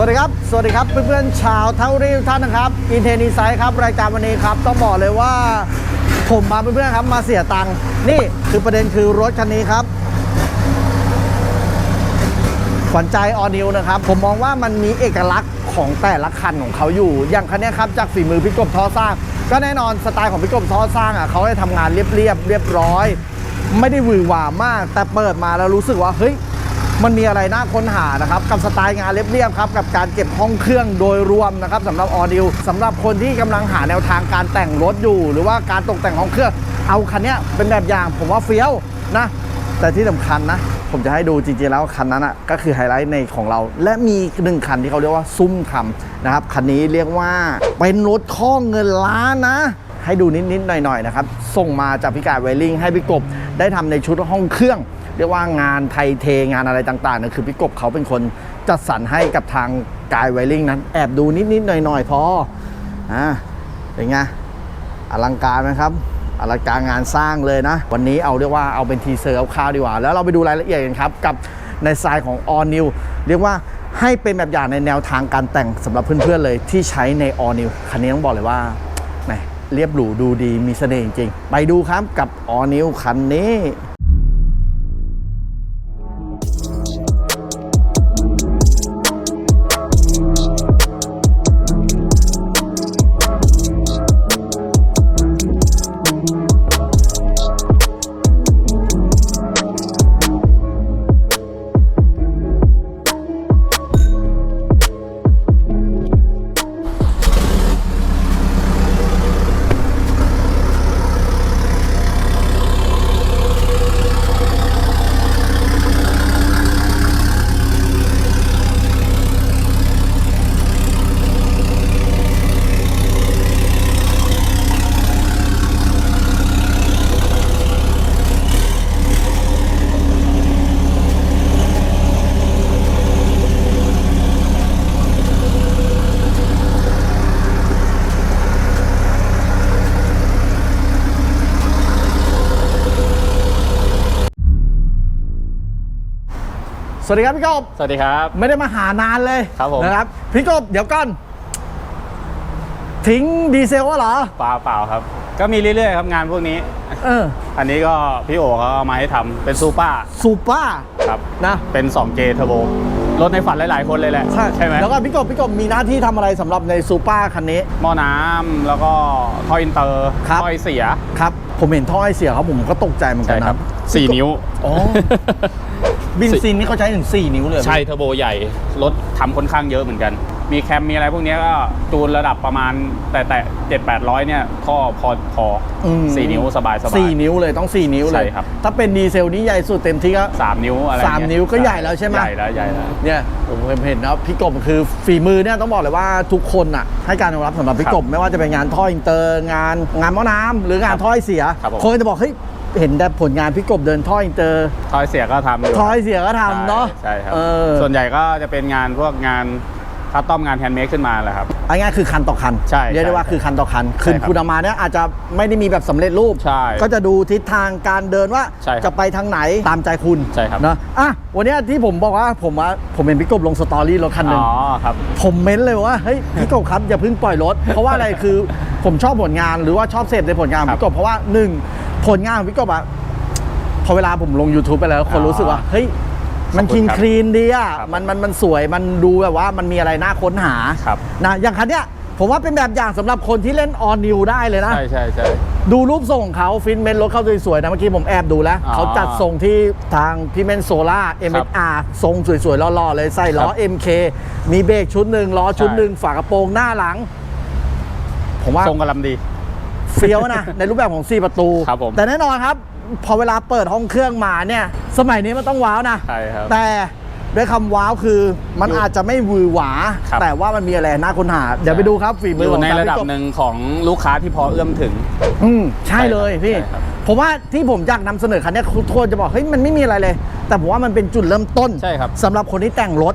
วัสดีครับ สวัสดีครับเพื่อนๆชาวเท่ารีทุกท่านนะครับอินเทนิไซครับรายการวันนี้ครับต้องบอกเลยว่า ผมมาเพื่อนๆครับมาเสียตังค์นี่คือประเด็นคือรถคันนี้ครับขวัญใจออนิวนะครับ ผมมองว่ามันมีเอกลักษณ์ของแต่ละคันของเขาอยู่ อย่างคันนี้ครับจากฝีมือพี่กบทอสร้าง ก็แน่นอนสไตล์ของพี่กบทอสร้างอะเขาให้ทำงานเรียบเรียบๆเรียบร้อย ไม่ได้หวือหวามาก แต่เปิดมาแล้วรู้สึกว่าเฮ้ย มันมีอะไรน่าค้นหานะครับ กับสไตล์งานเรียบๆครับกับการเก็บห้องเครื่องโดยรวมนะครับสำหรับออดิวสำหรับคนที่กำลังหาแนวทางการแต่งรถอยู่ หรือว่าการตกแต่งห้องเครื่องเอาคันนี้เป็นแบบอย่างผมว่าเฟี้ยวนะ แต่ที่สำคัญนะผมจะให้ดูจริงๆแล้วคันนั้นอะก็คือไฮไลท์ในของเรา และมีหนึ่งคันที่เขาเรียกว่าซุ้มทำนะครับคันนี้เรียกว่าเป็นรถข้อเงินล้านนะ ให้ดูนิดๆหน่อยๆนะครับส่งมาจากพิการไวริงให้พี่กบได้ทำในชุดห้องเครื่อง เรียกว่างานไทยเทงานอะไรต่างๆเนี่ยคือพี่กบเขาเป็นคนจัดสรรให้กับทางกายไวริงนั้นแอบดูนิดๆหน่อยๆพออ่าเป็นไงอลังการไหมครับอลังการงานสร้างเลยนะ วันนี้เอาเรียกว่าเอาเป็นทีเซอร์คร่าวๆดีกว่า แล้วเราไปดูรายละเอียดกันครับ กับในสไตล์ของ All New เรียกว่าให้เป็นแบบอย่างในแนวทางการแต่งสำหรับเพื่อนๆเลยที่ใช้ใน All New คันนี้ต้องบอกเลยว่าเรียบหรูดูดีมีเสน่ห์จริงๆไปดูครับกับ All New คันนี้ สวัสดีครับพี่กบสวัสดีครับ ไม่ได้มาหานานเลยครับผมนะครับพี่กบเดี๋ยวก่อนทิ้งดีเซลวะเหรอเปล่าเปล่าครับ ก็มีเรื่อยๆครับงานพวกนี้ เออ อันนี้ก็พี่โอเขาเอามาให้ทำเป็นซูเปอร์ซูเปอร์ครับนะเป็น 2J เทอร์โบรถในฝันหลายๆคนเลยแหละใช่ใช่ไหมแล้วก็พี่กบพี่กบมีหน้าที่ทำอะไรสำหรับในซูเปอร์คันนี้ หม้อน้ำแล้วก็ท่ออินเตอร์ครับ ท่อไอเสีย ครับ ผมเห็นท่อไอเสียเขาผมก็ตกใจเหมือนกัใช่นครับนะสี่นิ้ว อ๋อ บินซินนี่เขาใช้ถึง 4 นิ้วเลยเหรอใช่เทอร์โบใหญ่ รถทำค่อนข้างเยอะเหมือนกัน มีแคมมีอะไรพวกนี้ก็จูนระดับประมาณแต่แต่เจ็ดแปดร้อยเนี่ยท่อพอพออมสี่นิ้วสบายสบายสี่นิ้วเลยต้อง4นิ้วเลยใช่ครับถ้าเป็นดีเซลนี่ใหญ่สุดเต็มที่ก็สามนิ้วอะไรสามเงี้ยนิ้วก็ใหญ่แล้วใช่ไหมใหญ่แล้วใหญ่แล้วเนี่ยผมเห็นนะพี่กบคือฝีมือเนี่ยต้องบอกเลยว่าทุกคนอะให้การยอมรับสำหรับพี่กบไม่ว่าจะเป็นงานท่ออินเตอร์งานงานหม้อน้ำหรืองานท่อไอเสียครับผมคนก็จะบอกเฮ้ยเห็นแต่ผลงานพี่กบเดินท่ออินเตอร์ท่อไอเสียก็ทำอยู่ท่อไอเสียก็ทำเนาะใช่ครับเออส่วนใหญ่ก็จะเป็นงานพวกงาน คัสตอมงานแฮนด์เมดขึ้นมาแหละครับเอาง่ายๆคือคันต่อคันใช่เรียกได้ว่าใช่คือคันต่อคันใช่คือครับคุณเอามาเนี่ยอาจจะไม่ได้มีแบบสำเร็จรูปใช่ก็จะดูทิศทางการเดินว่าใช่ครับจะไปทางไหนตามใจคุณใช่ครับนะอะวันเนี้ยที่ผมบอกว่าผมว่าผมเห็นพี่กบลงสตอรี่รถคันหนึ่งอ๋อครับผมเม้นเลยว่าเฮ้ยพี่กบครับอย่าเพิ่งปล่อยรถ เพราะว่าอะไรคือผมชอบผลงานหรือว่าชอบเสพในผลงานของครับพี่กบเพราะว่าหนึ่งผลงานของพี่กบอะพอเวลาผมลง YouTube ไปแล้วคนอ๋อรู้สึกว่าเฮ้ย มันขอบคุคิณนครับคลีนดีอะครับมันมันมันสวยมันดูแบบว่ามันมีอะไรน่าค้นหาครับนะอย่างคันเนี้ยผมว่าเป็นแบบอย่างสำหรับคนที่เล่นออนนิวได้เลยนะ ใช่ใช่ใช่ดูรูปทรงของเขาฟินเมนรถเขาสวยๆนะ เมื่อกี้ผมแอบดูแล้วอ๋อเขาจัดทรงที่ทางพี่เมนโซล่า MSR ทรงสวยๆหล่อๆ เลยใส่ล้อครับ MK มีเบรกชุดหนึ่งล้อชุดใช่หนึ่งฝากระโปรงหน้าหลัง ผมว่าทรงกำลังดี เฟี้ยวนะ ในรูปแบบของ 4 ประตูครับผมแต่แน่นอนครับ พอเวลาเปิดห้องเครื่องมาเนี่ย สมัยนี้มันต้องว้าวนะ ใช่ครับ แต่ด้วยคำว้าวคือมันอยู่อาจจะไม่หวือหวา ครับ แต่ว่ามันมีอะไรน่าค้นหา เดี๋ยวไปดูครับฝีอมือขยู่องในทางระดับพี่กบหนึ่งของลูกค้าที่พอเอื้อมถึง อืมใช่เลยพี่ ใช่ครับ ผมว่าที่ผมอยากนำเสนอคันเนี้ยทุกคนจะบอกเฮ้ยมันไม่มีอะไรเลย แต่ผมว่ามันเป็นจุดเริ่มต้นใช่ครับ สำหรับคนที่แต่งรถ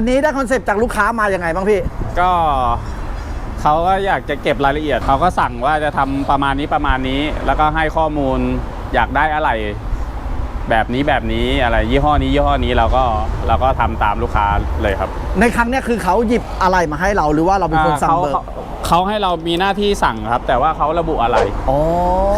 คันนี้ได้คอนเซปต์จากลูกค้ามายังไงบ้างพี่ ก็เขาก็อยากจะเก็บรายละเอียด เขาก็สั่งว่าจะทำประมาณนี้ประมาณนี้ แล้วก็ให้ข้อมูลอยากได้อะไร แบบนี้แบบนี้อะไรยี่ห้อนี้ยี่ห้อนี้เราก็เราก็ทำตามลูกค้าเลยครับในครั้งเนี้ยคือเขาหยิบอะไรมาให้เราหรือว่าเราเป็นคนสั่งเขาเบิกเขา เขาให้เรามีหน้าที่สั่งครับ แต่ว่าเขาระบุอะไรอ๋อ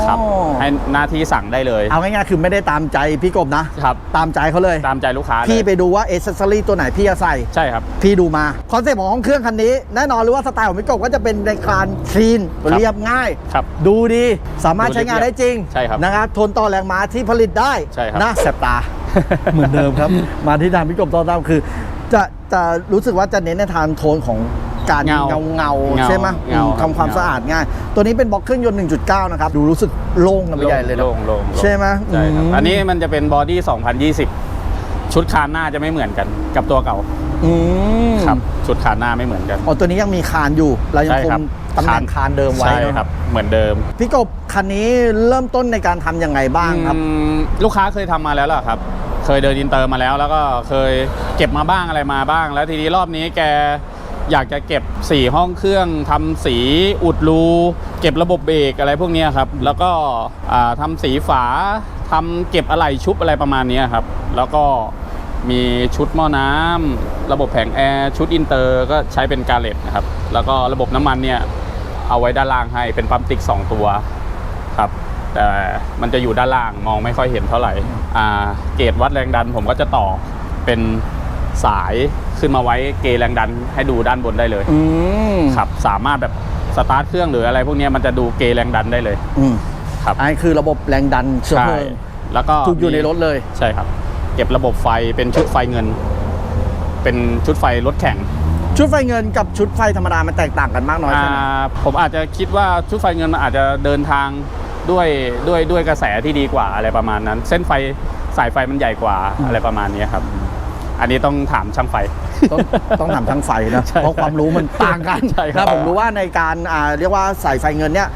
ครับ ให้หน้าที่สั่งได้เลยเอาง่ายๆคือไม่ได้ตามใจพี่กบนะครับ ตามใจเขาเลย ตามใจลูกค้าเลยพี่ไปดูว่าเอเซอรี่ตัวไหนพี่จะใส่ ใช่ครับ พี่ดูมาคอนเซ็ปต์ของห้องเครื่องคันนี้แน่นอนหรือว่าสไตล์ของพี่กบก็จะเป็นในการคลีนครับ เรียบง่าย ครับ ดูดีสามารถใช้งานได้จริงใช่ครับนะครับทนต่อแรงม้าที่ผลิตได้ใช่ครับนะแสบตา เหมือนเดิมครับ มาที่ทางพี่กบตอนตามคือ จะจะรู้สึกว่าจะเน้นในทางโทนของ การเงาเงาเงาๆเงาใช่ไหมเงาอืมครับทำความเงาสะอาดง่าย ตัวนี้เป็นบล็อกเครื่องยนต์ 1.9 นะครับ ดูรู้สึกโล่งกันไปใหญ่เลยนะโล่งโล่งโล่งใช่ไหมใช่ครับอืมอันนี้มันจะเป็นบอดี้ 2020 ชุดคานหน้าจะไม่เหมือนกันกับตัวเก่าอืมครับชุดคานหน้าไม่เหมือนกันอ๋อตัวนี้ยังมีคานอยู่เรายังใช่คครังบตำแหน่งคานเดิมไว้ใช่เนอะครับ เหมือนเดิม พี่กบคันนี้เริ่มต้นในการทำยังไงบ้างครับอืมลูกค้าเคยทำมาแล้วล่ะครับ เคยเดินอินเตอร์มาแล้ว แล้วก็เคยเก็บมาบ้างอะไรมาบ้าง แล้วทีนี้รอบนี้แก อยากจะเก็บสีห้องเครื่องทำสีอุดรูเก็บระบบเบรกอะไรพวกนี้ครับ แล้วก็อ่าทำสีฝาทำเก็บอะไหล่ชุบอะไรประมาณนี้ครับ แล้วก็มีชุดหม้อน้ำระบบแผงแอร์ชุดอินเตอร์ก็ใช้เป็นกาเลตนะครับ แล้วก็ระบบน้ำมันเนี่ยเอาไว้ด้านล่างให้เป็นปั๊มติ๊กสองตัวครับแต่มันจะอยู่ด้านล่างมองไม่ค่อยเห็นเท่าไหร่ อ่า เกจวัดแรงดันผมก็จะต่อเป็น สายขึ้นมาไว้เกจแรงดันให้ดูด้านบนได้เลยอืมครับสามารถแบบสตาร์ทเครื่องหรืออะไรพวกเนี้ยมันจะดูเกจแรงดันได้เลย อืมครับ อันนี้คือระบบแรงดันเชื้อใช่เพลิงแล้วก็ทุกอยู่ในรถเลยใช่ครับ เก็บระบบไฟเป็นชุดไฟเงิน เป็นชุดไฟรถแข่ง ชุดไฟเงินกับชุดไฟธรรมดามันแตกต่างกันมากน้อยแค่ไหนอ่าผมอาจจะคิดว่าชุดไฟเงินมันอาจจะเดินทางด้วยด้วยด้วยกระแสที่ดีกว่าอะไรประมาณนั้น เส้นไฟสายไฟมันใหญ่กว่าอะไรประมาณนี้ครับ อันนี้ต้องถามช่างไฟ ต้องต้องถามทางไฟนะใช่เพราะความรู้มันต่างกันใช่ครับ นะผมรู้ว่าในการอ่าเรียกว่าสายไฟเงินเนี่ย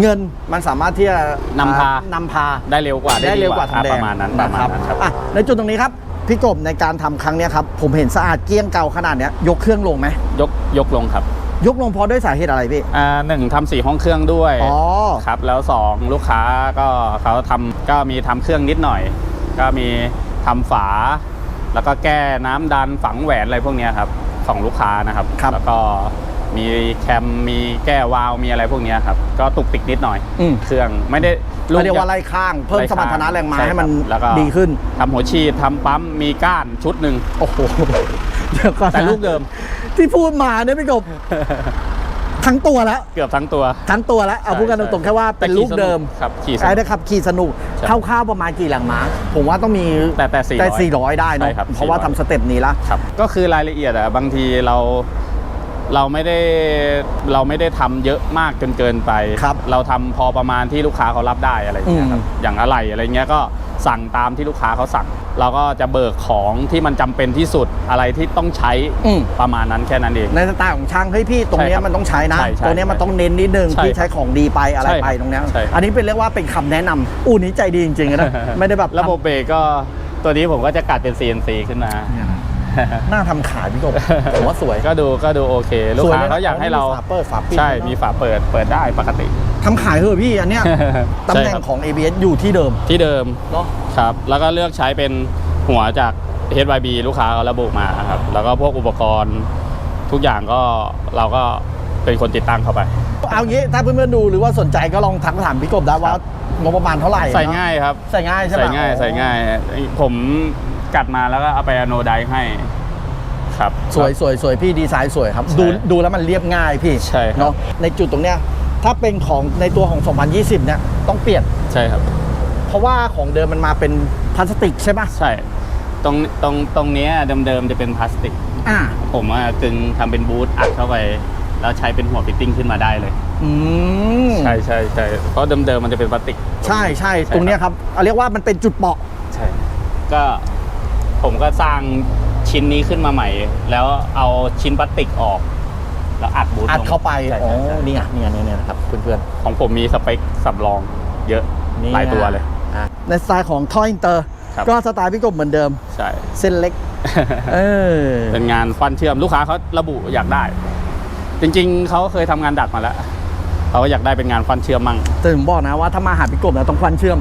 เงินมันสามารถที่จะนำพา อ่นำพาได้เร็วกว่าได้เร็วกว่าทางแดงประมาณนั้นประมาณนั้นครับ อะในจุดตรงนี้ครับพี่กบในการทำครั้งเนี้ยครับผมเห็นสะอาดเกลี้ยงเก่าขนาดเนี้ยยกเครื่องลงไหมยกยกลงครับยกลงเพราะด้วยสาเหตุอะไรพี่อ่าหนึ่งทำสีห้องเครื่องด้วยอ๋อ ครับ แล้วสองลูกค้าก็เขาทำก็มีทำเครื่องนิดหน่อย ก็มีทำฝา แล้วก็แก้น้ำดันฝังแหวนอะไรพวกเนี้ยครับของลูกค้านะครับครับแล้วก็มีแคมมีแก้วาล์วมีอะไรพวกเนี้ยครับ ก็ตุกติกนิดหน่อยอืมเครื่องไม่ได้เขาเรียกว่าใหญ่ไล่ข้าง เพิ่มสมรรถนะแรงม้าช่ให้มันครับแล้วก็ดีขึ้นทำหัวฉีดทำปั๊มมีก้านชุดหนึ่งโอ้โหเดี๋ยวก่อนนะแต่ลูกเดิม ที่พูดมาเนี่ยพี่กบ ทั้งตัวแล้วเกือบทั้งตัว ทั้งตัวแล้วเอาใช่พูดกันตรงๆแค่ว่าเป็นแต่ลูขี่กสนุเดิมครับขี่สไอ้นุกได้ขับขี่สนุกใช่คร่าวๆประมาณกี่แรงม้าผมว่าต้องมีแต่แต่400แต่400ได้เนใช่อะครับเพราะว่า400ทำสเต็ปนี้ละครับก็คือรายละเอียดอะบางทีเรา เราไม่ได้เราไม่ได้ทำเยอะมากจนเกินไป ครับเราทำพอประมาณที่ลูกค้าเขารับได้อะไรอย่างเงี้ยครับอืม อย่างอะไรอะไรเงี้ยก็สั่งตามที่ลูกค้าเขาสั่ง เราก็จะเบิกของที่มันจำเป็นที่สุดอะไรที่ต้องใช้อืมประมาณนั้นแค่นั้นเอง ในสไตล์ของช่างเฮ้ยพี่ตรงเนี้ยใช่ครับมันต้องใช้นะใช่ใช่ตัวเนี้ยมันต้องเน้นนิดนึงใช่พี่ใช้ของดีไปอะไรใช่ไปครับตรงเนี้ยใช่ครับอันนี้เป็นเรียกว่าเป็นคำแนะนำอู่นี้ใจดีจริงๆนะไม่ได้แบบ ระบบเบรกก็ตัวนี้ผมก็จะกัดเป็น CNC ขึ้นมาหน้าทำขายพี่กบผมว่าสวย ก็ดูก็ดูโอเค ลูกค้าสวยนะเขาอยากให้เรามีฝาเปิดฝาปิด ใช่ด้วยเนอะมีฝาเปิดเปิดได้ปกติ ทำขายเถอะพี่อันเนี้ยตำแหน่ใช่คงรับ ของ ABS อยู่ที่เดิมที่เดิมเนาะครับ แล้วก็เลือกใช้เป็นหัวจาก HYB ลูกค้าเขาระบุมาครับ แล้วก็พวกอุปกรณ์ทุกอย่างก็เราก็เป็นคนติดตั้งเข้าไป เอางี้ถ้าเพื่อนๆดูหรือว่าสนใจก็ลองทักถามพี่กบได้ว่าครับ งบประมาณเท่าไหร่ใส่เนอะง่ายครับ ใส่ง่ายใช่ไหมใส่ง่ายใส่ง่าย ผม กัดมาแล้วก็เอาไปอโนไดให้ ครับ สวยสวยสวยพี่ดีไซน์สวยครับใช่ดูดูแล้วมันเรียบง่ายพี่ใช่ครับ เนาะในจุดตรงเนี้ยถ้าเป็นของในตัวของ 2020 เนี่ยต้องเปลี่ยน ใช่ครับ เพราะว่าของเดิมมันมาเป็นพลาสติกใช่ปะใช่ ตรงตรงตรงเนี้ยเดิมๆจะเป็นพลาสติก อ่าผมอะกึงทำเป็นบูทอัดเข้าไป แล้วใช้เป็นหัวฟิตติ้งขึ้นมาได้เลย อืมใช่ใช่ใช่เพราะเดิมๆมันจะเป็นพลาสติก ใช่ใช่ใช่ตรงเนี้ยครับเอาเรียกว่ามันเป็นจุดเปราะ ใช่ ก็ ผมก็สร้างชิ้นนี้ขึ้นมาใหม่ แล้วเอาชิ้นพลาสติกออก แล้วอัดบูทอัดลงเข้าไปใช่อ๋อใช่ใช่นี่ไงนี่ไงนี่ไงนะครับเพื่อนของผมมีสเปคสำรอง เยอะๆนี่หลายตัวเลย อะในสไตล์ของทอยอินเตอร์ ครับ ก็สไตล์พี่กบเหมือนเดิม ใช่ เส้นเล็ก เออ เป็นงานฟันเชื่อมลูกค้าเขาระบุอยากได้ จริงๆ เขาเคยทำงานดัดมาแล้ว เขาก็อยากได้เป็นงานฟันเชื่อมมั่งแต่ผมบอกนะว่าถ้ามาหาพี่กบนะต้องควันเชื่อม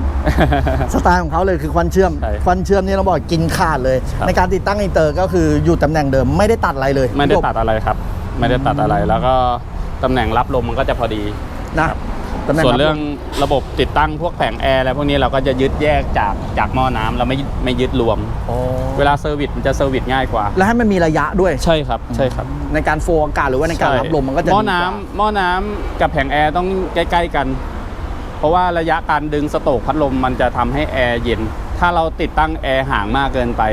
สไตล์ของเขาเลยคือควันเชื่อม ใช่ควันเชื่อมนี่เราบอกกินขาดเลย ครับ ในการติดตั้งอินเตอร์ก็คืออยู่ตำแหน่งเดิมไม่ได้ตัดอะไรเลยไม่ได้พี่กบตัดอะไรครับ ไม่ได้ตัดอะไรแล้วก็ตำแหน่งรับลมมันก็จะพอดี นะ ตำแหน่งส่วนบเรื่องระบบติดตั้งพวกแผงแอร์อะไรพวกนี้เราก็จะยึดแยกจากจากหม้อน้ำเราไม่ไม่ยึดรวมอ๋อเวลาเซอร์วิสมันจะเซอร์วิสง่ายกว่า แล้วให้มันมีระยะด้วย ใช่ครับใช่ครับ ในการโฟร์อากาศหรือว่าในการรับลมมันก็จะหม้อดีกว่าน้ำหม้อน้ำกับแผงแอร์ต้องใกล้ ๆกัน เพราะว่าระยะการดึงสโตรกพัดลมมันจะทำให้แอร์เย็น ถ้าเราติดตั้งแอร์ห่างมากเกินไป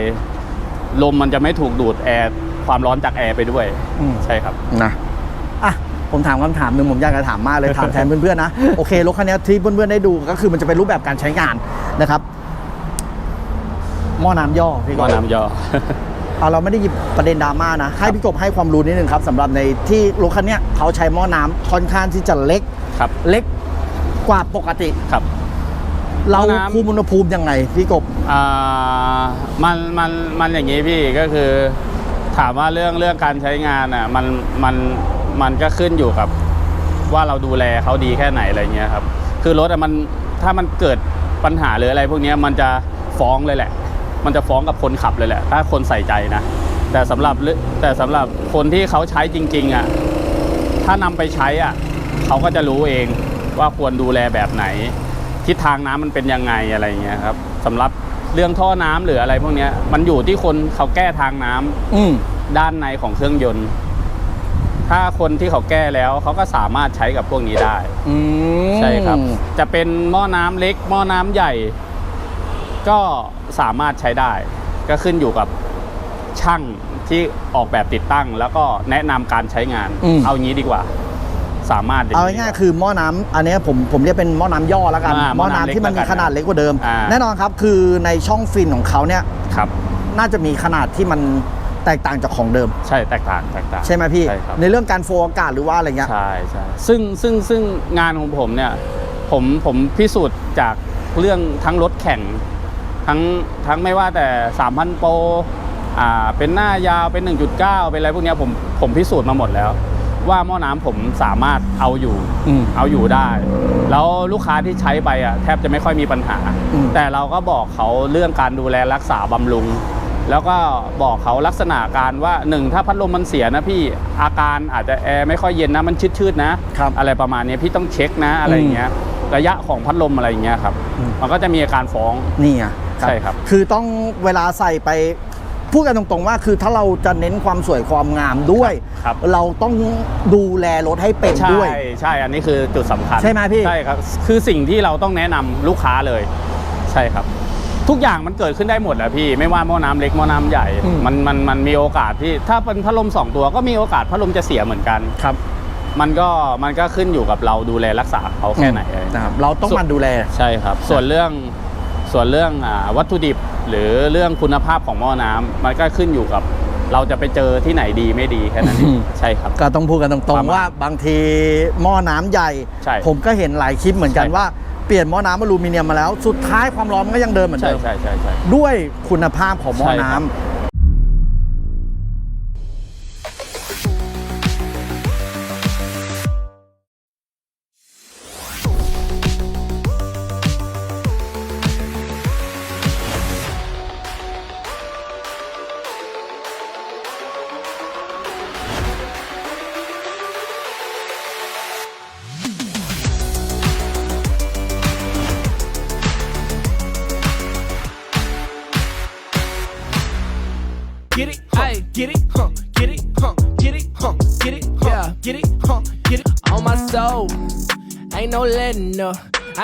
ลมมันจะไม่ถูกดูดแอร์ความร้อนจากแอร์ไปด้วย อืม ใช่ครับ นะอะ ผมถามคำถามหนึ่งผมอยากจะถามมากเลยถามแทนเพื่อนๆนะโอเครถคันนี้ที่เพื่อนๆได้ดูก็คือมันจะเป็นรูปแบบการใช้งานนะครับหม้อน้ำย่อพี่หกม้อบน้ำย่อเอาเราไม่ได้หยิบประเด็นดราม่านะ ให้พี่กบให้ความรู้นิดนึงครับสำหรับในที่รถคันเนี้ยเขาใช้หม้อน้ำค่อนข้างที่จะเล็กครับ เล็กกว่าปกติครับ เราหม้อน้ำคุมอุณหภูมิยังไงพี่กบอ่ามันมันมันอย่างนี้พี่ก็คือ ถามว่าเรื่องเรื่องการใช้งานอะมันมัน มันก็ขึ้นอยู่กับว่าเราดูแลเขาดีแค่ไหนอะไรเงี้ยครับ คือรถอะมันถ้ามันเกิดปัญหาหรืออะไรพวกเนี้ยมันจะฟ้องเลยแหละ มันจะฟ้องกับคนขับเลยแหละ ถ้าคนใส่ใจนะ แต่สำหรับเรื่องแต่สำหรับคนที่เขาใช้จริง ๆอะถ้านำไปใช้อะเขาก็จะรู้เองว่าควรดูแลแบบไหน ทิศทางน้ำมันเป็นยังไงอะไรเงี้ยครับสำหรับเรื่องท่อน้ำหรืออะไรพวกเนี้ยมันอยู่ที่คนเขาแก้ทางน้ำอืมด้านในของเครื่องยนต์ ถ้าคนที่เขาแก้แล้วเขาก็สามารถใช้กับพวกนี้ได้ อืมใช่ครับ จะเป็นหม้อน้ำเล็ก หม้อน้ำใหญ่ ก็สามารถใช้ได้ ก็ขึ้นอยู่กับช่างที่ออกแบบติดตั้ง แล้วก็แนะนำการใช้งานเอางี้ดีกว่า สามารถเอาง่ายๆคือหม้อน้ำอันเนี้ยผมผมเรียกเป็นหม้อน้ำย่อแล้วกันอ่าหม้อน้ำที่มันมีขนาดเล็กกว่าเดิม อ่า แน่นอนครับคือในช่องฟินของเขาเนี่ย ครับ น่าจะมีขนาดที่มัน แตกต่างจากของเดิม ใช่แตกต่างแตกต่าง ใช่ไหมพี่ ใช่ครับ ในเรื่องการโฟร์อากาศหรือว่าอะไรเงี้ย ใช่ใช่ซึ่งซึ่งซึ่งงานของผมเนี่ยผมผมพิสูจน์จากเรื่องทั้งรถแข่ง ทั้งทั้งไม่ว่าแต่ 3,000 โปรอ่าเป็นหน้ายาวเป็น 1.9 เป็นอะไรพวกเนี้ยผมผมพิสูจน์มาหมดแล้ว ว่าหม้อน้ำผมสามารถเอาอยู่ อืม เอาอยู่ได้ แล้วลูกค้าที่ใช้ไปอะแทบจะไม่ค่อยมีปัญหา อืม แต่เราก็บอกเขาเรื่องการดูแลรักษาบำรุง แล้วก็บอกเขาลักษณะการว่าหนึ่งถ้าพัดลมมันเสียนะพี่อาการอาจจะแอร์ไม่ค่อยเย็นนะมันชืดๆนะ ครับอะไรประมาณนี้พี่ต้องเช็คนะอะไรอย่างเงี้ยระยะของพัดลมอะไรอย่างเงี้ยครับ อืม มันก็จะมีอาการฟ้อง นี่ไงใช่ครับ คือต้องเวลาใส่ไปพูดกันตรงๆว่า คือถ้าเราจะเน้นความสวยความงามด้วย ครับ เราต้องดูแลรถให้เป็นใช่ด้วย ใช่อันนี้คือจุดสำคัญใช่ไหมพี่ ใช่ครับ คือสิ่งที่เราต้องแนะนำลูกค้าเลย ใช่ครับ ทุกอย่างมันเกิดขึ้นได้หมดแหละพี่ ไม่ว่าหม้อน้ำเล็กหม้อน้ำใหญ่อืมมันมันมันมีโอกาสที่ถ้าเป็นพัดลมสองตัวก็มีโอกาสพัดลมจะเสียเหมือนกันครับ มันก็มันก็ขึ้นอยู่กับเราดูแลรักษาเขาแค่ไหนนะครับเราต้องหมันดูแลใช่ครับ ส่วนเรื่องส่วนเรื่องอ่าวัตถุดิบหรือเรื่องคุณภาพของหม้อน้ำมันก็ขึ้นอยู่กับเราจะไปเจอที่ไหนดีไม่ดีแค่นั้นเออืงมใช่ครับ ก็ต้องพูดกันตรประงมาณๆว่าบางทีหม้อน้ำใหญ่ใช่ผมก็เห็นหลายคลิปเหมือนกันใช่ว่า เปลี่ยนหม้อน้ำอลูมิเนียมมาแล้ว สุดท้ายความร้อนมันก็ยังเดิมเหมือนใช่เดิมใช่ใช่ใช่ ด้วยคุณภาพของหม้อใช่ครับน้ำ Get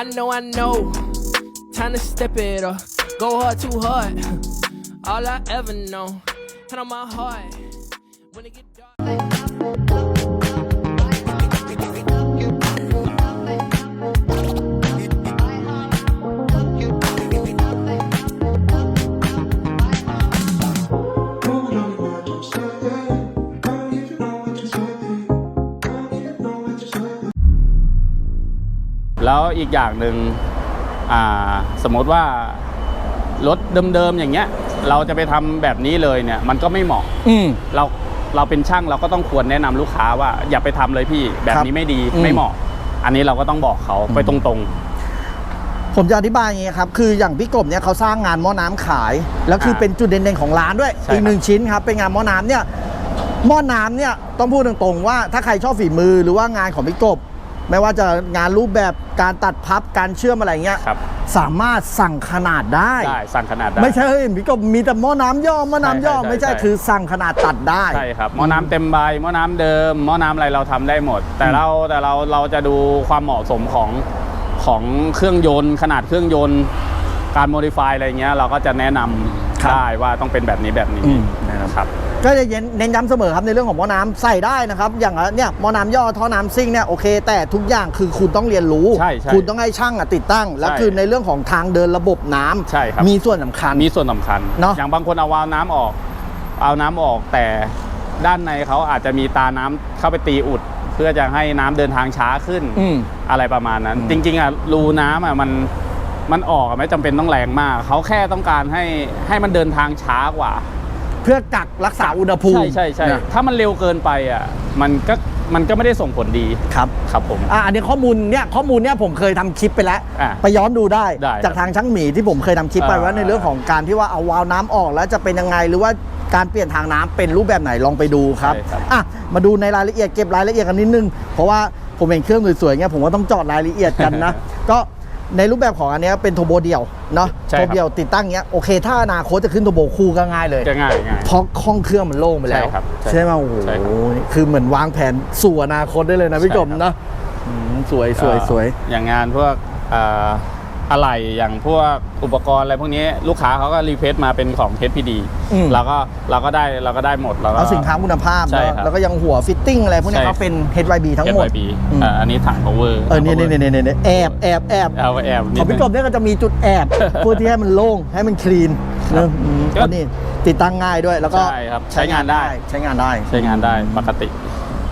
I know, I know. Time to step it up. Go hard, too hard. All I ever know. And on my heart. When it get dark. แล้วอีกอย่างหนึ่งอ่าสมมติว่ารถเดิมๆอย่างเงี้ย เราจะไปทำแบบนี้เลยเนี่ย มันก็ไม่เหมาะอืมเราเราเป็นช่างเราก็ต้องควรแนะนำลูกค้าว่าอย่าไปทำเลยพี่แบบนี้ไม่ดีอืมไม่เหมาะ อันนี้เราก็ต้องบอกเขาไปตรงผมจะอธิบายอย่างนี้ครับ คืออย่างพี่กบเนี่ยเขาสร้างงานหม้อน้ำขาย แล้วคืออ่าเป็นจุดเด่นๆของร้านด้วยใช่อีกหนึ่งครับชิ้นครับเป็นงานหม้อน้ำเนี่ยหม้อน้ำเนี่ยต้องพูดตรงๆว่าถ้าใครชอบฝีมือหรือว่างานของพี่กบ ไม่ว่าจะงานรูปแบบการตัดพับการเชื่อมอะไรเงี้ยๆครับ สามารถสั่งขนาดได้ ได้สั่งขนาดได้ ไม่ใช่เฮ้ยพี่กบมีแต่หม้อน้ำย่อหม้อน้ำย่อใช่ใช่ไม่ใช่ใช่ คือสั่งขนาดตัดได้ ใช่ครับหม้อน้ำเต็มใบหม้อน้ำเดิมหม้อน้ำอะไรเราทำได้หมด แต่เราแต่เราเราจะดูความเหมาะสมของของเครื่องยนต์ ขนาดเครื่องยนต์ การโมดิฟายอะไรเงี้ยเราก็จะแนะนำครับ ได้ว่าต้องเป็นแบบนี้แบบนี้อืมนะครับก็จะเน้นย้ำเสมอครับในเรื่องของหม้อน้ำใส่ได้นะครับ อย่างเนี่ยหม้อน้ำย่อท่อน้ำซิ่งเนี่ยโอเค แต่ทุกอย่างคือคุณต้องเรียนรู้ใช่ใช่คุณต้องให้ช่างอะติดตั้ง แล้วใช่คือในเรื่องของทางเดินระบบน้ำใช่ครับมีส่วนสำคัญมีส่วนสำคัญเนอะอย่างบางคนเอาวาล์วน้ำออก เอาน้ำออกแต่ด้านในเขาอาจจะมีตาน้ำเข้าไปตีอุดเพื่อจะให้น้ำเดินทางช้าขึ้นอืมอะไรประมาณนั้นอืมจริงๆอะรูน้ำอะมัน มันออกอะไม่จำเป็นต้องแรงมาก เขาแค่ต้องการให้ให้มันเดินทางช้ากว่า เพื่อกักรักษาอุณหภูมิใช่ใช่ใช่นะถ้ามันเร็วเกินไปอะมันก็มันก็ไม่ได้ส่งผลดีครับครับผม อะอันนี้ข้อมูลเนี่ยข้อมูลเนี่ยผมเคยทำคลิปไปแล้ว อะไปย้อนดูได้ ได้จากทางช่างหมีที่ผมเคยทำคลิปไปอ่า ว่าในเรื่องของการที่ว่าเอาวาล์วน้ำออกแล้วจะเป็นยังไงหรือว่าการเปลี่ยนทางน้ำเป็นรูปแบบไหนลองไปดูครับ ใช่ครับ อะมาดูในรายละเอียดเก็บรายละเอียดกันนิดนึง เพราะว่าผมเห็นเครื่องสวยๆเงี้ยผมก็ต้องเจอดรายละเอียดกันนะ ก็ ในรูปแบบของอันเนี้ยเป็นโทโบเดี่ยวเนาะใช่โทครับโบเดี่ยวติดตั้งเงี้ยโอเค ถ้าอนาคตจะขึ้นโทโบคู่ก็ง่ายเลยจะง่ายง่ายเพราะห้องเครื่องมันโล่งไปแล้ว ใช่ครับใช่ใช่ไหมโอ้โหใช่ครับคือเหมือนวางแผนสู่อนาคตได้เลยนะพี่ใช่กคบรับเนาะอืมสวยสวยสวยอย่างงานพวกเอ่ออะไรอย่างพวกอุปกรณ์อะไรพวกนี้ลูกค้าเขาก็รีเควสต์มาเป็นของ HPD อืม เราก็เราก็ได้เราก็ได้หมดเราก็ เอาสินค้าคุณภาพใช่เนอะครับ แล้วก็ยังหัวฟิตติ้งอะไรพวกเนี้ยใช่เขาเป็น HYB ทั้งหมด HYB อืม อ่าอันนี้ถัง power เออเนี่ยเนี่ยเนี่ยเนี่ยแอบแอบแอบเอาแอบนิขดองนึพี่ง กบเนี่ยก็จะมีจุดแอบเพื่อที่ให้มันโล่งให้มันคลีนครัเนอะบอืมก็ก็นี่ติดตั้งง่ายด้วยแล้วก็ใช่ครับใช้งานได้ ใช้งานได้ ใช้งานได้ปกติ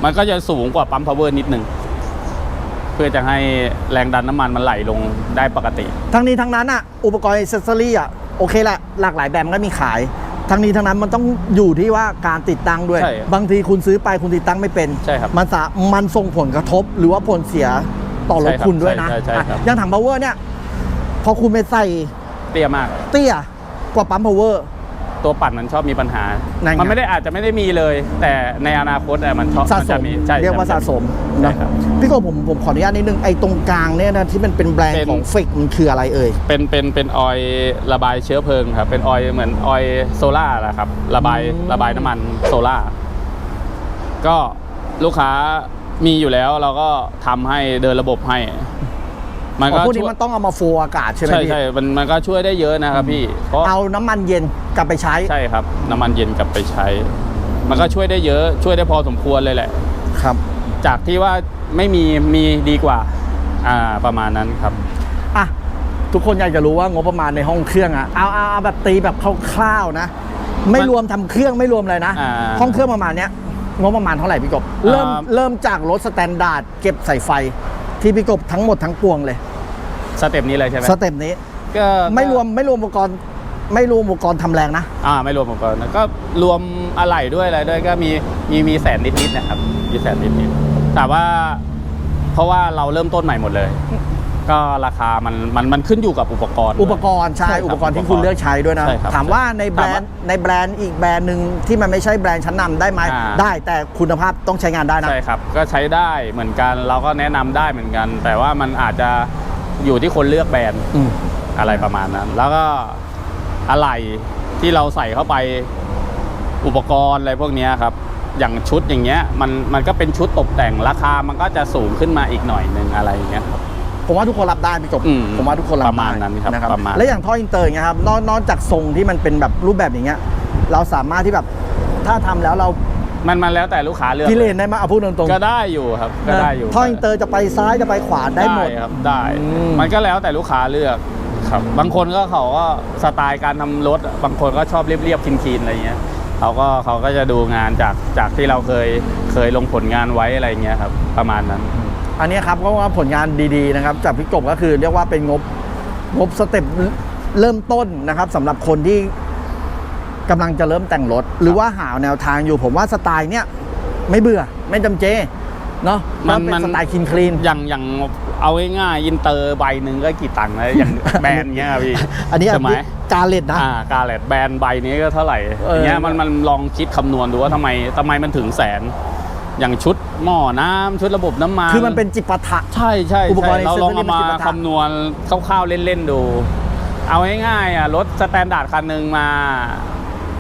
มันก็จะสูงกว่าปั๊ม power นิดนึงเพื่อจะให้แรงดันน้ำมันมันไหลลงได้ปกติ ทั้งนี้ทั้งนั้นอะอุปกรณ์อิเซสซอรี่อะโอเคแหละหลากหลายแบบมันก็มีขาย ทั้งนี้ทั้งนั้นมันต้องอยู่ที่ว่าการติดตั้งด้วย ใช่บางทีคุณซื้อไปคุณติดตั้งไม่เป็น ใช่ครับมันสามันส่งผลกระทบหรือว่าผลเสียต่อรถใช่ครับคุณด้วยนะใช่ใช่ใช่ครับ อะอย่างถังพาวเวอร์เนี่ย พอคุณไปใส่เตี้ยมาก เตี้ยกว่าปั๊มพาวเวอร์ ตัวปั่นมันชอบมีปัญหา นั่นไง มันไม่ได้อาจจะไม่ได้มีเลย แต่ในอนาคตอะมันชอบสะมันสจะมมีใช่เรียกว่าสะสมใช่นะครับพี่โกผมผมขออนุญาตนิดนึงไอ้ตรงกลางเนี่ยนะที่มันเป็นแบรนเป็ด์น ของเฟกมันคืออะไรเอ่ย เป็นเป็นเป็นออยล์ระบายเชื้อเพลิงครับ เป็นออยล์เหมือนออยล์โซล่าแหละครับ ระบายอืม ระบายน้ำมันโซล่า ก็ลูกค้ามีอยู่แล้วเราก็ทำให้เดินระบบให้ มันอ๋ก็อพวกนี้ช่วย มันต้องเอามาโฟร์อากาศใช่ไหมใช่พี่ใช่มันมันก็ช่วยได้เยอะนะครับพี่เพราะเอาน้ำมันเย็นกลับไปใช้ใช่ครับ น้ำมันเย็นกลับไปใช้ มันก็ช่วยได้เยอะช่วยได้พอสมควรเลยแหละ ครับ จากที่ว่าไม่มีมีดีกว่าอ่าประมาณนั้นครับ อะ ทุกคนอยากจะรู้ว่างบประมาณในห้องเครื่องอะเอาเอาเอาแบบตีแบบคร่าวๆนะ ไม่มันรวมทำเครื่องไม่รวมอะไรนะ อ่าห้องเครื่องประมาณเนี้ยงบประมาณเท่าไหร่พี่กบอ่าเริ่มเริ่มจากรถสแตนดาร์ดเก็บใส่ไฟ ที่พี่กบทั้งหมดทั้งปวงเลยสเต็ปนี้เลยใช่ไหมสเต็ปนี้ก็ไม่รวมไม่รวมอุปกรณ์ไม่รวมอุปกรณ์ทำแรงนะอ่าไม่รวมอุปกรณ์นะก็รวมอะไหล่ด้วยอะไรด้วยก็มีมีมีแสนนิดๆนะครับมีแสนนิดๆแต่ว่า เพราะว่าเราเริ่มต้นใหม่หมดเลย ก็ราคามันมันมันขึ้นอยู่กับอุปกรณ์ อุปกรณ์ใช่ใช่ครับอุปกรณ์ที่คุณเลือกใช้ด้วยนะ ใช่ครับถามว่าในแบรถามนว่าด์ในแบรนด์อีกแบรนด์หนึ่งที่มันไม่ใช่แบรนด์ชั้นนำได้ไหมอ่า ได้แต่คุณภาพต้องใช้งานได้นะ ใช่ครับ ก็ใช้ได้เหมือนกันเราก็แนะนำได้เหมือนกัน แต่ว่ามันอาจจะอยู่ที่คนเลือกแบรนด์อืม อะไรประมาณนั้น แล้วก็อะไหล่ที่เราใส่เข้าไปอุปกรณ์อะไรพวกเนี้ยครับ อย่างชุดอย่างเงี้ยมันมันก็เป็นชุดตกแต่งราคามันก็จะสูงขึ้นมาอีกหน่อยหนึ่งอะไรอย่างเงี้ยครับ ผมว่าทุกคนรับได้พี่กบอืมผมว่าทุกคนรับประมาณได้นั้นครับนะครับประมาณ และอย่างท่ออินเตอร์อย่างเงี้ยครับนอกนอกจากทรงที่มันเป็นแบบรูปแบบอย่างเงี้ยเราสามารถที่แบบถ้าทำแล้วเรามันมันแล้วแต่ลูกค้าเลือกพิเรนได้ไหมเอาพูดตรงๆก็ได้อยู่ครับก็ได้อยู่ท่ออินเตอร์จะไปซ้ายจะไปขวาได้หมด ครับได้ อืม มันก็แล้วแต่ลูกค้าเลือกครับ บางคนก็เขาก็สไตล์การทำรถบางคนก็ชอบเรียบๆคินๆอะไรเงี้ยเขาก็เขาก็จะดูงานจากจากที่เราเคยเคยลงผลงานไว้อะไรเงี้ยครับประมาณนั้น อันนี้ครับก็ว่าผลงานดีๆนะครับจากพี่กบก็คือเรียกว่าเป็นงบงบสเต็ปเริ่มต้นนะครับสำหรับคนที่กำลังจะเริ่มแต่งรถ หรือว่าหาแนวทางอยู่ผมว่าสไตล์เนี้ยไม่เบื่อไม่จำเจเนาะมัมันนเป็นมันสไตล์คินคลีนอย่างอย่างเอาง่ายๆอินเตอร์ใบหนึ่งก็กี่ตังค์แล้วอย่างแบรนด์เงี้ยพี่อันนี้ใช่ไหมกาเลตนะอ่ากาเลตแบรนด์ใบนี้ก็เท่าไหร่เอออย่างเงี้ยมันมันลองคิดคำนวณดูว่าทำไมทำไมมันถึงแสน อย่างชุดหม้อน้ำชุดระบบน้ำมันคือมันเป็นจิปาถะ ใช่ใช่อุปกรณ์ใช่เราลองเอามา accessory มันจิปาถะคำนวณคร่าวๆเล่นๆดู เอาง่ายๆอะรถสแตนดาร์ดคันหนึ่งมา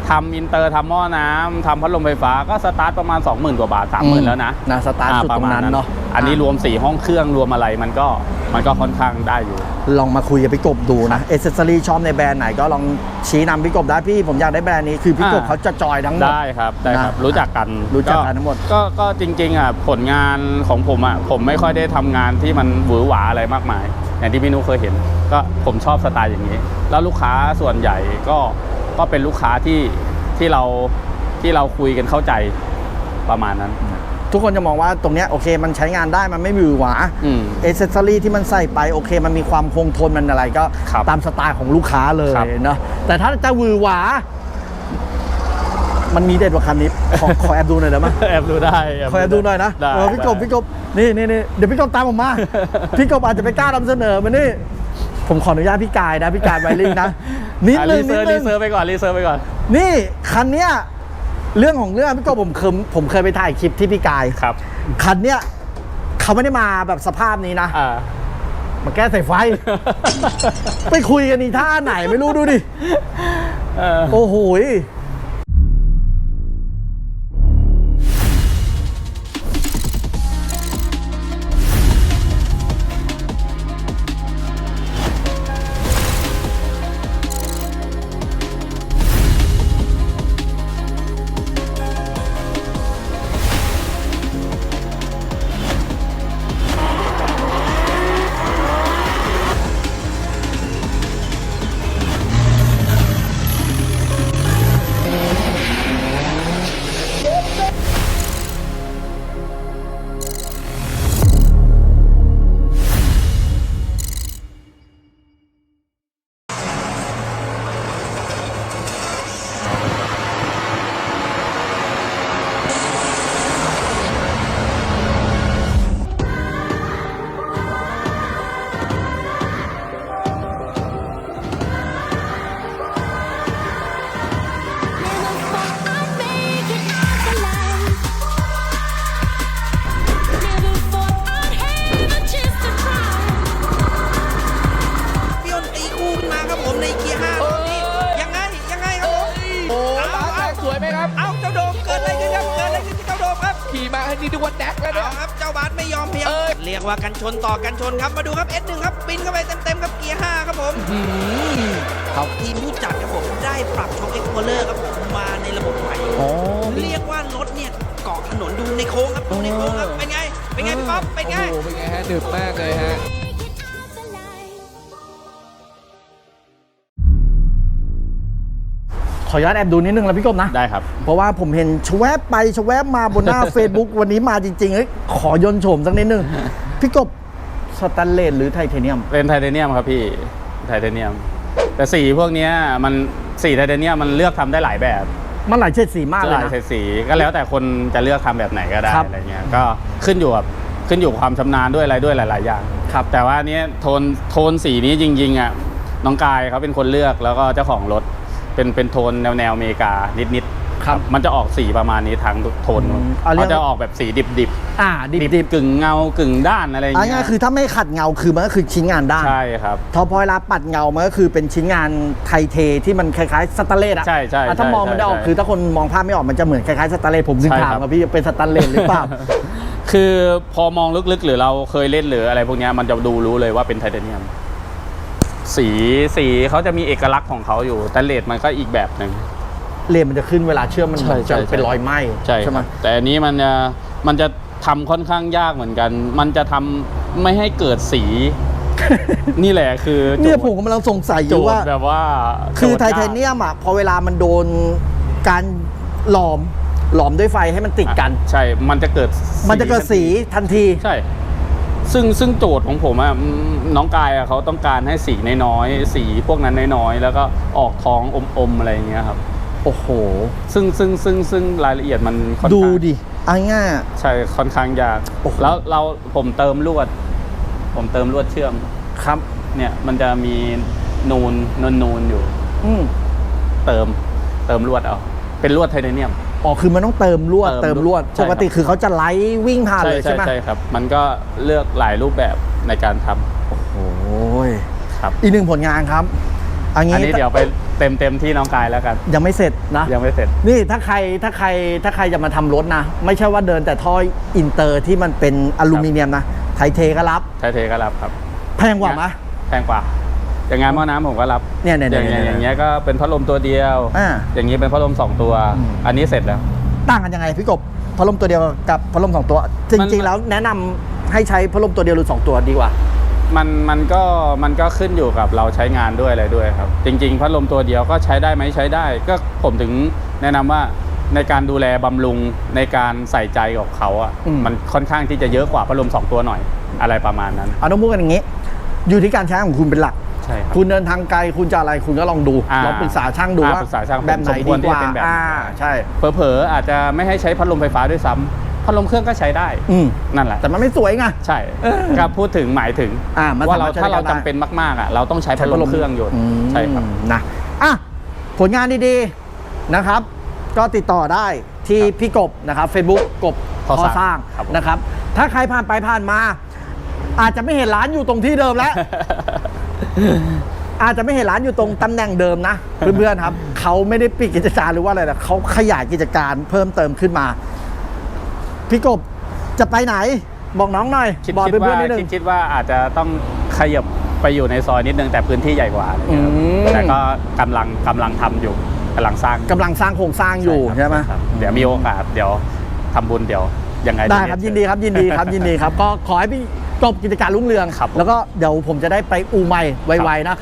ทำอินเตอร์ทำหม้อน้ำทำพัดลมไฟฟ้าก็สตาร์ทประมาณ 20,000 กว่าบาท 30,000 แล้วนะนะสตาร์ทอ่จุดตรงนั้นเนาะอันนี้รวม 4 ห้องเครื่องรวมอะไรมันก็มันก็ค่อนข้างได้อยู่ ลองมาคุยกับพี่กบดูนะเอเซสซอรี่ชอบในแบรนด์ไหนก็ลองชี้นำพี่กบได้พี่ผมอยากได้แบรนด์นี้คือพี่กบอ่าเขาจะจอยทั้งหมดได้ครับได้ครับนะรู้จักกันรู้จักกันทั้งหมดก็ก็จริงๆอะผลงานของผมอะผมไม่ค่อยได้ทำงานที่มันหวือหวาอะไรมากมาย อย่างที่พี่นุเคยเห็น ก็ผมชอบสไตล์อย่างนี้ แล้วลูกค้าส่วนใหญ่ก็ ก็เป็นลูกค้าที่ที่เราที่เราคุยกันเข้าใจประมาณนั้น ทุกคนจะมองว่าตรงเนี้ยโอเค มันใช้งานได้มันไม่มีหวือหวาอืม เอเซสซอรี่ที่มันใส่ไปโอเค มันมีความคงทนมันอะไรก็ครับตามสไตล์ของลูกค้าเลยครับ เนาะแต่ถ้าจะหวือหวา มันมีเด็ดกว่าคันนี้ขอ ขอแอบดูหน่อยได้ไหมแอบดูได้ขอแอบดูหน่อยนะได้เออพี่กบได้พี่กบนี่นี่นี่เดี๋ยวพี่กบตามผมมา พี่กบอาจจะไปกล้านำเสนอมันนี่ผมขออนุญาตพี่กายนะพี่กายไวลิงนะ นิดอะนึรีงเซินิร์ดฟนึรีงเซิร์ฟไปก่อนรีเซิร์ฟไปก่อน นี่คันเนี้ยเรื่องของเรื่องพี่กบผมเคยผมเคยไปถ่ายคลิปที่พี่กายครับคันเนี้ยเขาไม่ได้มาแบบสภาพนี้นะอ่า มาแก้ใส่ไฟ ไปคุยกันอีท่าไหนไม่รู้ดูดิเออโอ้โหย ชนครับมาดูครับ S1 ครับบินเข้าไปเต็มๆครับเกียร์5ครับผมเขาทีมผู้จัดครับผมได้ปรับช็อคเอ็กซ์พอลเลอร์ครับผมมาในระบบใหม่อ๋อเรียกว่ารถเนี่ยเกาะถนนดูในโค้งครับดูในโค้งครับเป็นไงเป็นไงพี่ป๊อปเป็นไงโอ้โหเป็นไงฮะหนึบมากเลยฮะขออนุญาตแอบดูนิดนึงแล้วพี่กบนะ ได้ครับ เพราะว่าผมเห็นชแวบไปชแวบมาบนหน้า Facebook วันนี้มาจริงๆเอ้ยขอยนต์โฉมสักนิดนึง พี่กบ สแตนเลสหรือไทเทเนียมเป็นไทเทเนียมครับพี่ไทเทเนียม แต่สีพวกเนี้ยมันสีไทเทเนียมมันเลือกทำได้หลายแบบมันหลายเฉดสีมากเลยหลายนะ เฉดสีก็แล้วแต่คนจะเลือกทำแบบไหนก็ได้ครับอะไรเงี้ยก็ขึ้นอยู่กับขึ้นอยู่กับความชำนาญด้วยอะไรด้วยหลาย ๆ อย่างครับ แต่ว่าอันเนี้ยโทนโทนสีนี้จริง ๆอะน้องกายเขาเป็นคนเลือกแล้วก็เจ้าของรถเป็นเป็นโทนแนวแนวอเมริกานิด คครับมันจะออกสีประมาณนี้ทางโทนนู้นอืมเอาเรียกเขาจะออกแบบสีดิบดิบอ่าดิบดิบดิบกึ่งเงากึ่งด้านอะไรอย่างอ่าเงี้ง่ายยๆคือถ้าไม่ขัดเงาคือมันก็คือชิ้นงานด้านใช่ครับ ทอพอเวลาปัดเงา มันก็คือเป็นชิ้นงานไทเทที่มันคล้ายๆสแตนเลสอะใช่ใช่อะถ้ามองใช่มันจะออกใช่คือถ้าคนมองภาพไม่ออกมันจะเหมือนคล้ายๆสแตนเลสผมถึงใช่ถามครับ ว่าพี่เป็นสแตนเลสหรือเปล่า คือพอมองลึกๆ หรือเราเคยเล่นหรืออะไรพวกเนี้ยมันจะดูรู้เลยว่าเป็นไทเทเนียม สีสีเขาจะมีเอกลักษณ์ของเขาอยู่แต่เลดมันก็อีกแบบหนึ่ง เลนมันจะขึ้นเวลาเชื่อมมันใช่ใช่จะเป็นรอยไหม้ใช่ไหม ครับแต่อันนี้มันจะมันจะทำค่อนข้างยากเหมือนกัน มันจะทำไม่ให้เกิดสี นี่แหละคือโจทเนี่ยผมกำลังสงสัยอโจยู่ทว่า ย์แบบว่าคือโจทไทยาก เทเนียมอะพอเวลามันโดนการหลอมหลอมด้วยไฟให้มันติดกัน ใช่ มันจะเกิดมันจะเกิดสีทันที ใช่ ซึ่งซึ่งโจทย์ของผมอะอืมน้องกายอะเขาต้องการให้สีน้อยๆ สีพวกนั้นน้อยๆ แล้วก็ออกท้องอมๆ อะไรอย่างเงี้ยครับ โอ้โห ซึ่งซึ่งซึ่งซึ่งรายละเอียดมันค่อนดูข้างดิเอาง่ายๆอะ ใช่ค่อนข้างยาก โอ้โห แล้วเราผมเติมลวด ผมเติมลวดเชื่อม ครับ เนี่ยมันจะมีนูนนูนนูนอยู่ อืมเติมเติมลวดเอา เป็นลวดไทเทเนียม อ๋อคือมันต้องเติมลวดเติเติมมลวดใช่ปกติครับคือเขาจะไล่วิ่งผ่านใช่เลยใช่ใช่ไหมใช่ครับ มันก็เลือกหลายรูปแบบในการทำโอ้ยครับ อีกหนึ่งผลงานครับอันอันนี้นี้เดี๋ยวไป เต็มเต็มที่น้องกายแล้วกัน ยังไม่เสร็จนะ ยังไม่เสร็จ นี่ถ้าใครถ้าใครถ้าใครจะมาทำรถนะ ไม่ใช่ว่าเดินแต่ท่ออินเตอร์ที่มันเป็นอลูมิเนียมนะ ไทเทก็รับ ไทเทก็รับครับ แพงกว่าไหมแพงกว่า อย่างงานหม้อน้ำผมก็รับ เนี่ยเนี่ยอเนี่ยย่างเนี่ยอย่างเงี้ยก็เป็นพัดลมตัวเดียวอ่าอย่างนี้เป็นพัดลมสองตัวอืมอันนี้เสร็จแล้ว ต่างกันยังไงพี่กบ พัดลมตัวเดียวกับพัดลมสองตัวจมันริงๆแล้วแนะนำให้ใช้พัดลมตัวเดียวหรือสองตัวดีกว่า มันมันก็มันก็ขึ้นอยู่กับเราใช้งานด้วยอะไรด้วยครับ จริง ๆ พัดลมตัวเดียวก็ใช้ได้ไหมใช้ได้ ก็ผมถึงแนะนำว่าในการดูแลบำรุงในการใส่ใจกับเขาอะอืมมันค่อนข้างที่จะเยอะกว่าพัดลมสองตัวหน่อยอะไรประมาณนั้นเอาต้องพูดกันอย่างนี้ อยู่ที่การใช้ของคุณเป็นหลักใช่ครับคุณเดินทางไกลคุณจะอะไรคุณก็ลองดูอ่าลองปรึกษาช่างดูอ่าว่าปรึกษาช่างแบบไหนสมควดีรที่กว่าจะเป็นแบบไหนอ่าใช่เผลอๆอาจจะไม่ให้ใช้พัดลมไฟฟ้าด้วยซ้ำ พัดลมเครื่องก็ใช้ได้อืมนั่นแหละแต่มันไม่สวยไง ใช่เออ ก็พูดถึงหมายถึงอ่ามันว่าเราสามารถใช้ถ้าเราได้จำเป็นมากๆอะเราต้องใช้พัดลมเครื่องยนต์มใช่ครับนะอะผลงานดีๆนะครับ ก็ติดต่อได้ที่ครับพี่กบนะครับ Facebook กบพอพอสสร้าร้างงครับผม นะครับ ถ้าใครผ่านไปผ่านมา อาจจะไม่เห็นร้านอยู่ตรงที่เดิมแล้ว อาจจะไม่เห็นร้านอยู่ตรงตำแหน่งเดิมนะ เพื่อนๆครับ เขาไม่ได้ปิดกิจการหรือว่าอะไรนะเขาขยายกิจการเพิ่มเติมขึ้นมา พี่กบจะไปไหน บอกน้องหน่อยคิดบอกคิดเพื่อว่านๆนิดนึคิดง คิดว่าอาจจะต้องขยับไปอยู่ในซอยนิดนึงแต่พื้นที่ใหญ่กว่าอะไรเงี้ยครับอืม แต่ก็กำลังกำลังทำอยู่กำลังสร้างกำลังสร้างโครงสร้างอยู่ใช่ไหมครับเดี๋ยวมีโอกาสเดี๋ยวทำบุญเดี๋ยวยังไงได้ครับเว ยินดีครับยินดีครับยินดีครับ ก็ขอให้พี่กบกิจการรุ่งเรืองครับผมแล้วก็เดี๋ยวผมจะได้ไปอูใหม่ไวๆนะ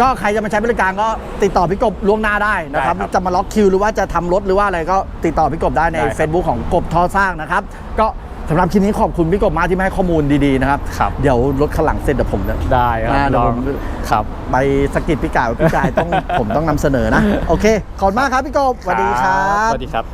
ก็ใครจะมาใช้บริการก็ติดต่อพี่กบล่วงหน้าได้นะครับ ได้ครับจะมาล็อกคิวหรือว่าจะทำรถหรือว่าอะไรก็ติดต่อพี่กบได้ใน ได้ครับ Facebook ของกบทอสร้างนะครับ ก็สำหรับคลิปนี้ขอบคุณพี่กบมากที่มาให้ข้อมูลดีๆนะครับครับ เดี๋ยวรถข้างหลังเสร็จเดี๋ยวผมจะ ได้ครับอ่าเดี๋ลยวอผงมครับ ไปสะกิดพี่กายว่าพี่กายต้อง ผมต้องนำเสนอนะ โอเค ขอบคุณมากครับพี่กบสวัสดีครับ สวัสดีครับ